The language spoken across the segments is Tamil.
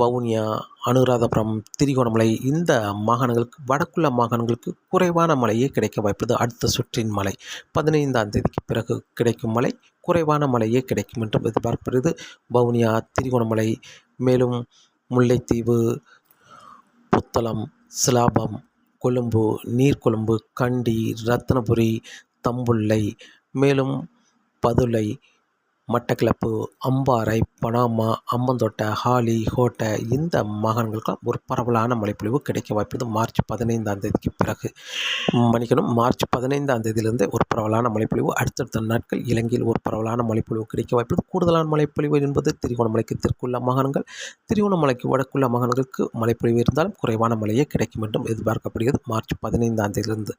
வவுனியா அனுராதபுரம் திரிகோணமலை இந்த மாகாணங்களுக்கு வடக்குள்ள மாகாணங்களுக்கு குறைவான மழையே கிடைக்க வாய்ப்புள்ளது. அடுத்த சுற்றின் மழை பதினைந்தாம் தேதிக்கு பிறகு கிடைக்கும் மழை குறைவான மழையே கிடைக்கும் என்றும் எதிர்பார்க்கப்படுகிறது. வவுனியா திரிகோணமலை மேலும் முல்லைத்தீவு புத்தளம் சிலாபம் கொழும்பு நீர்கொழும்பு கண்டி ரத்தினபுரி தம்புள்ளை மேலும் பதுளை மட்டக்களப்பு அம்பாறை பனாமா அம்பந்தோட்டை ஹாலி ஹோட்டை இந்த மாகாணங்களுக்கெல்லாம் ஒரு பரவலான மழைப்பொழிவு கிடைக்க வாய்ப்புள்ளது மார்ச் பதினைந்தாம் தேதிக்கு பிறகு மன்னிக்கணும். மார்ச் பதினைந்தாம் தேதியிலிருந்து ஒரு பரவலான மழைப்பொழிவு அடுத்தடுத்த நாட்கள் இலங்கையில் ஒரு பரவலான மழைப்பொழிவு கிடைக்க வாய்ப்புள்ளது கூடுதலான மழைப்பொழிவு என்பது திருகோணமலைக்கு தெற்குள்ள மாகாணங்கள் திருகோணமலைக்கு வடக்குள்ள மாகாணங்களுக்கு மழைப்பொழிவு இருந்தாலும் குறைவான மழையே கிடைக்கும் என்றும் எதிர்பார்க்கப்படுகிறது. மார்ச் பதினைந்தாம் தேதியிலிருந்து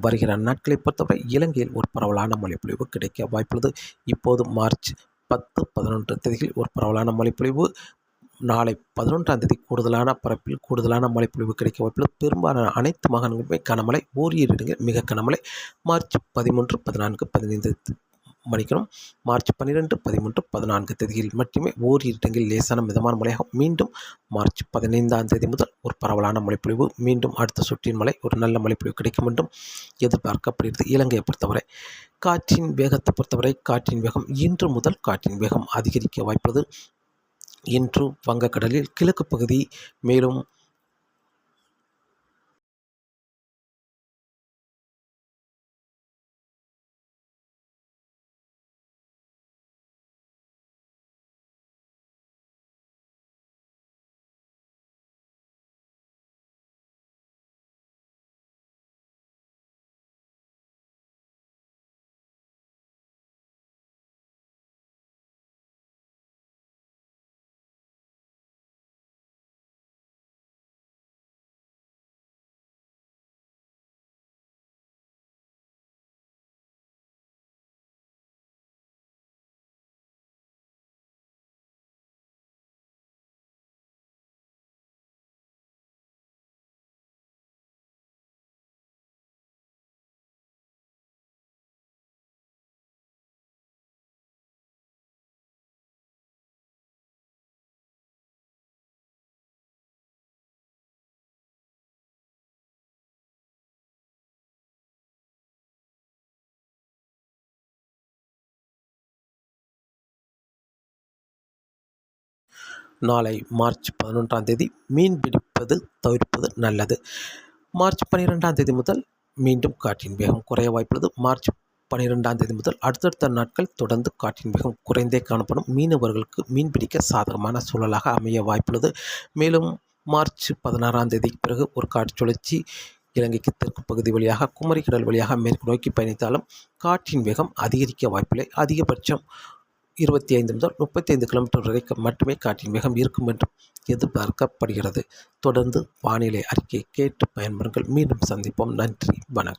வருகிற நாட்களை பொறுத்தவரை இலங்கையில் ஒரு பரவலான மழைப்பொழிவு கிடைக்க வாய்ப்புள்ளது. இப்போது மார்ச் பத்து பதினொன்று தேதிகளில் ஒரு பரவலான மழைப்பொழிவு. நாளை பதினொன்றாம் தேதி கூடுதலான பரப்பில் கூடுதலான மழைப்பொழிவு கிடைக்க வாய்ப்புள்ளது பெரும்பாலான அனைத்து மாகாணங்களுமே கனமழை ஓரிரு இடங்களில் மிக கனமழை. மார்ச் பதிமூன்று பதினான்கு பதினைந்து மணிக்கணும் மார்ச் பன்னிரெண்டு பதிமூன்று பதினான்கு தேதியில் மட்டுமே ஓரிரு இடங்களில் லேசான மிதமான மழையாகும். மீண்டும் மார்ச் பதினைந்தாம் தேதி முதல் ஒரு பரவலான மழைப்பொழிவு. மீண்டும் அடுத்த சுற்றின் மழை ஒரு நல்ல மழைப்பொழிவு கிடைக்கும் என்றும் எதிர்பார்க்கப்படுகிறது இலங்கையை பொறுத்தவரை. காற்றின் வேகத்தை பொறுத்தவரை காற்றின் வேகம் இன்று முதல் காற்றின் வேகம் அதிகரிக்க வாய்ப்புள்ளது. இன்று வங்கக்கடலில் கிழக்கு பகுதி மேலும் நாளை மார்ச் பதினொன்றாம் தேதி மீன் பிடிப்பது தவிர்ப்பது நல்லது. மார்ச் பன்னிரெண்டாம் தேதி முதல் மீண்டும் காற்றின் வேகம் குறைய வாய்ப்புள்ளது. மார்ச் பன்னிரெண்டாம் தேதி முதல் அடுத்தடுத்த நாட்கள் தொடர்ந்து காற்றின் வேகம் குறைந்தே காணப்படும். மீனவர்களுக்கு மீன் பிடிக்க சாதகமான சூழலாக அமைய வாய்ப்புள்ளது. மேலும் மார்ச் பதினாறாம் தேதிக்கு பிறகு ஒரு காற்று சுழற்சி இலங்கைக்கு தெற்கு பகுதி வழியாக குமரிக்கடல் வழியாக மேற்கு நோக்கி பயணித்தாலும் காற்றின் வேகம் அதிகரிக்க வாய்ப்பில்லை. அதிகபட்சம் இருபத்தி ஐந்து முதல் முப்பத்தி ஐந்து கிலோமீட்டர் வரைக்கும் மட்டுமே காற்றின் வேகம் இருக்கும் என்றும் எதிர்பார்க்கப்படுகிறது. தொடர்ந்து வானிலை அறிக்கையை கேட்டு பயன்பெறுங்கள். மீண்டும் சந்திப்போம். நன்றி. வணக்கம்.